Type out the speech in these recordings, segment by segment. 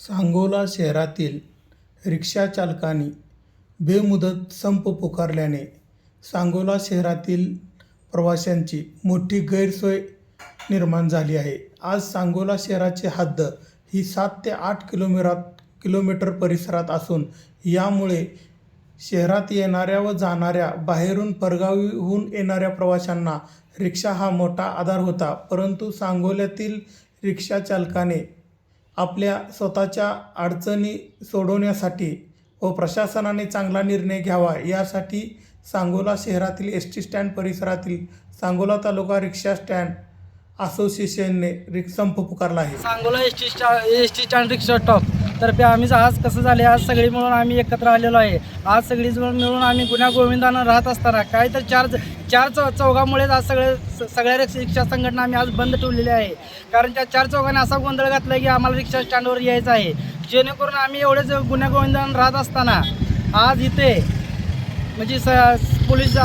सांगोला शहरातील रिक्षाचालकांनी बेमुदत संप पुकारल्याने सांगोला शहरातील प्रवाशांची मोठी गैरसोय निर्माण झाली आहे. आज सांगोला शहराची हद्द ही सात ते आठ किलोमीरात किलोमीटर परिसरात असून यामुळे शहरात येणाऱ्या व जाणाऱ्या बाहेरून परगावीहून येणाऱ्या प्रवाशांना रिक्षा हा मोठा आधार होता. परंतु सांगोल्यातील रिक्षाचालकाने आपल्या स्वतःच्या अडचणी सोडवण्यासाठी व प्रशासनाने चांगला निर्णय घ्यावा यासाठी सांगोला शहरातील एस टी स्टँड परिसरातील सांगोला तालुका रिक्षा स्टँड असोसिएशनने रिक संप पुकारला आहे. सांगोला एस टी स्टा S T stand rickshaw stop तर्फे आम्ही आज कसं झाले आज सगळी मिळून आम्ही एकत्र आलेलो आहे. आज सगळी मिळून मिळून आम्ही गुन्हा गोविंदानं राहत असताना काय तर चार चार चौ चौघामुळेच आज सगळे स- सगळ्या रिक्षा संघटना आम्ही आज बंद ठेवलेल्या आहे. कारण त्या चार चौघांनी असा गोंधळ घातला की आम्हाला रिक्षा स्टँडवर यायचं आहे. जेणेकरून आम्ही एवढेच गुन्हेगोविंदान राहत असताना आज इथे म्हणजे स पोलीस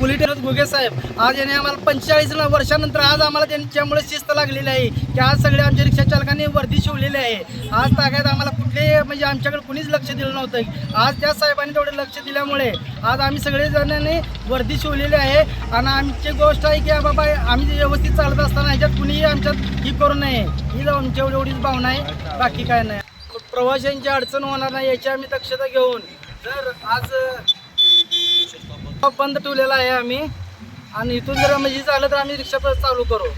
पोलीस घुगे साहेब आज याने आम्हाला पंचेचाळीस वर्षानंतर आज आम्हाला त्यांच्यामुळे शिस्त लागलेली आहे की आज सगळे आमच्या रिक्षा चालकांनी वर्दी शिवलेली आहे. आज तागायत आम्हाला कुठले म्हणजे आमच्याकडे कुणीच लक्ष दिलं नव्हतं. आज त्या साहेबांनी तेवढे लक्ष दिल्यामुळे आज आम्ही सगळेजणांनी वर्दी शिवलेली आहे. आणि आमची गोष्ट आहे की बाबा आम्ही व्यवस्थित चालत असताना ह्याच्यात कुणीही आमच्यात ही करू नये. ही आमची एवढी एवढीच भावना आहे. बाकी काय नाही. प्रवाशांची अडचण होणार नाही याची आम्ही दक्षता घेऊन. जर आज बंद ठेवलेला आहे आम्ही. आणि इथून जर म्हणजे झालं तर आम्ही रिक्षा चालू करू.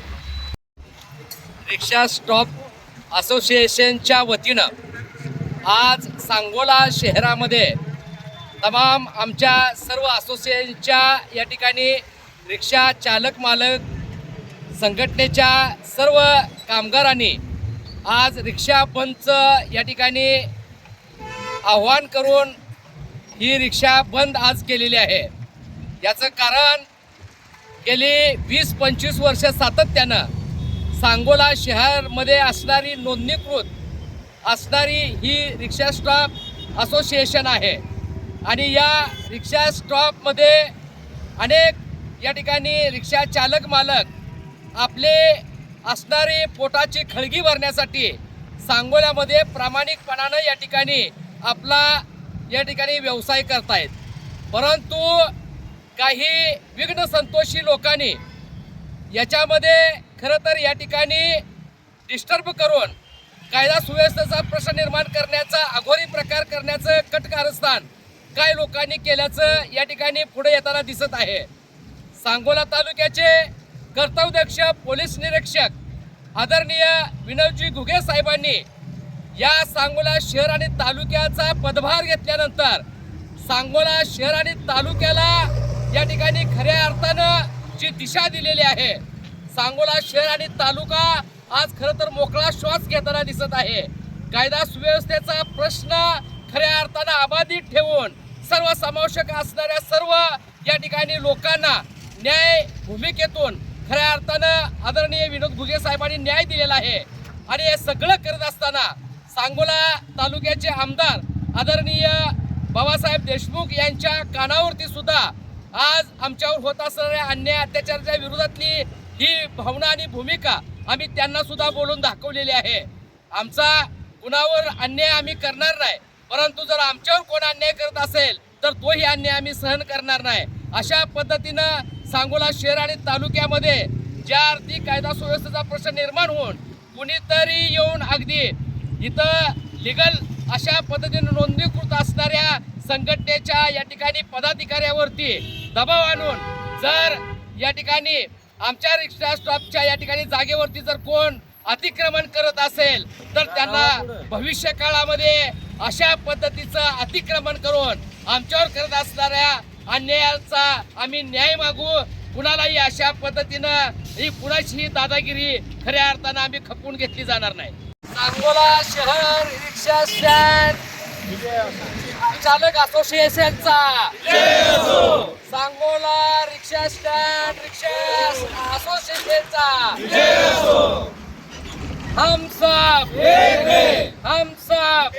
रिक्षा स्टॉप असोसिएशनच्या वतीनं आज सांगोला शहरामध्ये तमाम आमच्या सर्व असोसिएशनच्या या ठिकाणी रिक्षा चालक मालक संघटनेच्या सर्व कामगारांनी आज रिक्षा बंदचं या ठिकाणी आव्हान करून ही रिक्षा बंद आज केलेली आहे. याचं कारण गेली वीस पंचवीस वर्ष सातत्यानं सांगोला शहरमध्ये असणारी नोंदणीकृत असणारी ही रिक्षा स्टॉप असोसिएशन आहे. आणि या रिक्षा स्टॉपमध्ये अनेक या ठिकाणी रिक्षा चालक मालक आपले असणारी पोटाची खळगी भरण्यासाठी सांगोल्यामध्ये प्रामाणिकपणानं या ठिकाणी आपला या ठिकाणी व्यवसाय करतायत. परंतु काही विघ्न संतोषी लोकांनी याच्यामध्ये खरं तर या ठिकाणी डिस्टर्ब करून कायदा सुव्यवस्थेचा प्रश्न निर्माण करण्याचा अघोरी प्रकार करण्याचं कटकारस्थान काय लोकांनी केल्याचं या ठिकाणी पुढे येताना दिसत आहे. सांगोला तालुक्याचे कर्तव्यक्ष पोलीस निरीक्षक आदरणीय विनोदजी घुगे साहेबांनी या सांगोला शहर आणि तालुक्याचा पदभार घेतल्यानंतर सांगोला शहर आणि तालुक्याला या ठिकाणी खऱ्या अर्थानं जी दिशा दिलेली आहे सांगोला शहर आणि तालुका आज खरं तर मोकळा श्वास घेताना दिसत आहे. कायदा सुव्यवस्थेचा प्रश्न खऱ्या अर्थानं अबाधित ठेवून सर्वसमावेशक असणाऱ्या सर्व या ठिकाणी लोकांना न्याय भूमिकेतून खऱ्या अर्थानं आदरणीय विनोद घुगे साहेबांनी न्याय दिलेला आहे. आणि हे सगळं करत असताना सांगोला तालुक्याचे आमदार आदरणीय बाबासाहेब देशमुख यांच्या कानावरती सुद्धा आज आमच्यावर होत असणाऱ्या अन्याय अत्याचाराच्या विरोधातली ही भावना आणि भूमिका आम्ही त्यांना सुद्धा बोलून दाखवलेली आहे. आमचा कुणावर अन्याय आम्ही करणार नाही परंतु जर आमच्यावर कोण अन्याय करत असेल तर तोही अन्याय आम्ही सहन करणार नाही. अशा पद्धतीनं सांगोला शहर आणि तालुक्यामध्ये ज्या अर्थी कायदा सुव्यवस्थेचा प्रश्न निर्माण होऊन कुणीतरी येऊन अगदी इथं लिगल अशा पद्धतीने नोंदणीकृत असणाऱ्या संघटनेच्या या ठिकाणी पदाधिकाऱ्यावरती दबाव आणून जर या ठिकाणी आमच्या रिक्षा स्टॉपच्या या ठिकाणी जागेवरती जर कोण अतिक्रमण करत असेल तर त्यांना भविष्य काळामध्ये अशा पद्धतीचं अतिक्रमण करून आमच्यावर करत असणाऱ्या अन्यायाचा आम्ही न्याय मागू. कुणालाही अशा पद्धतीनं ही कुणाची दादागिरी खऱ्या अर्थानं आम्ही खपवून घेतली जाणार नाही. सांगोला शहर रिक्षा स्टँड. चालक असोसिएशनचा. सांगोला रिक्षा स्टँड रिक्षा असोसिएशनचा. हम सब हम सब